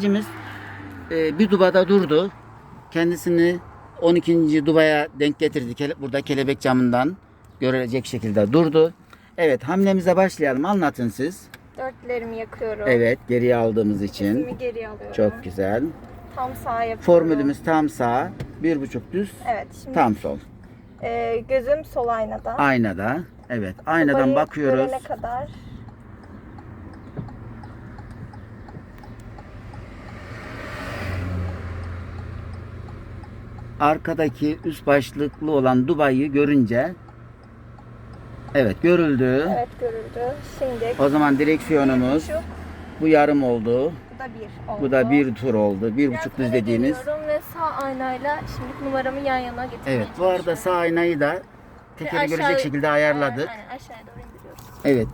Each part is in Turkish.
Aracımız e, bir dubada durdu. Kendisini 12. dubaya denk getirdi. Burada kelebek camından görülecek şekilde durdu. Evet hamlemize başlayalım. Anlatın siz. Dörtlerimi yakıyorum. Evet geriye aldığımız için. Dizimi geriye alıyorum. Çok güzel. Tam sağ yapıyorum. Formülümüz tam sağ, bir buçuk düz, Evet şimdi tam sol. e, gözüm sol aynada. Aynada. Evet aynadan Dubayı bakıyoruz. Kadar. Arkadaki üst başlıklı olan Dubai'yi görünce Evet görüldü. Evet görüldü. Şimdi O zaman direksiyonumuz bu yarım oldu. bu da bir oldu. Bu da bir tur oldu. Bir Biraz buçuk düz geliyorum ve sağ aynayla şimdi numaramı yan yana getirmeye Evet bu arada sağ aynayı da Aşağı- görecek şekilde ayarladık. Aynen aşağıya doğru indiriyoruz. Evet.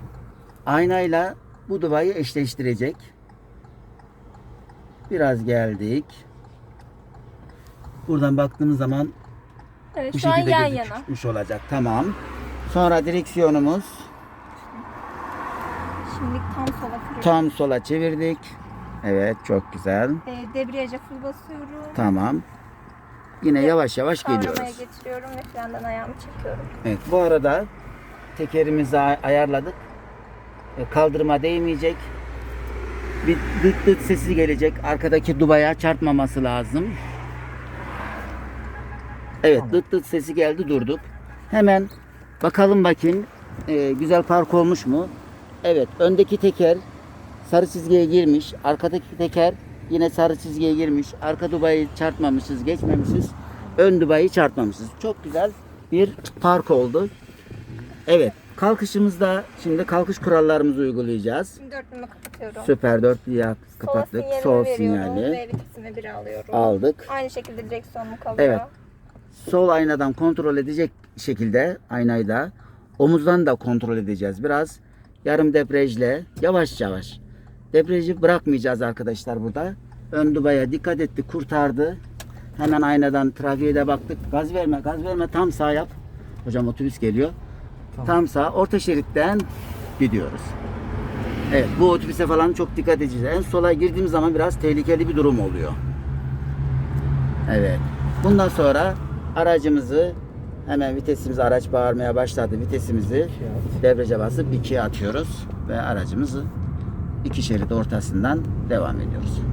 Aynayla bu Dubai'yi eşleştirecek. Biraz geldik. Buradan baktığımız zaman Evet bu şu şekilde yan yana. gözükmüş olacak. Tamam. Sonra direksiyonumuz Şimdi tam sola kırıyorum. tam sola çevirdik. Evet çok güzel. E, debriyaja full basıyorum. Tamam. Yine yavaş yavaş Kavramaya geliyoruz. getiriyorum ve frenden ayağımı çekiyorum. Evet bu arada tekerimizi ay- ayarladık. Kaldırıma değmeyecek. Bir dıt dıt sesi gelecek. Arkadaki dubaya çarpmaması lazım. Evet dıt dıt sesi geldi durduk. Hemen bakalım bakayım e, güzel park olmuş mu? Evet öndeki teker sarı çizgiye girmiş. Arkadaki teker yine sarı çizgiye girmiş. Arka dubayı çarpmamışız, geçmemişiz. Ön dubayı çarpmamışız. Çok güzel bir park oldu. Evet kalkışımızda şimdi kalkış kurallarımızı uygulayacağız. Şimdi dörtlüğümü kapatıyorum. Süper dörtlüyü kapattık. Sola sinyalimi Sol sinyali ve vitesimi bir alıyorum. aldık. Aynı şekilde direksiyonum kalıyor. Evet. Sol aynadan kontrol edecek şekilde aynayı da omuzdan da kontrol edeceğiz. Biraz yarım debriyajle yavaş yavaş. Debriyajı bırakmayacağız arkadaşlar burada. Ön dubaya dikkat etti kurtardı. Hemen aynadan trafiğe de baktık. Gaz verme gaz verme tam sağ yap. Hocam otobüs geliyor. Tam sağ orta şeritten gidiyoruz. Evet bu otobüse falan çok dikkat edeceğiz. En sola girdiğimiz zaman biraz tehlikeli bir durum oluyor. Evet. Bundan sonra aracımızı hemen vitesimizi araç bağırmaya başladı. Vitesimizi debriyaja basıp ikiye atıyoruz ve aracımızı iki şerit ortasından devam ediyoruz.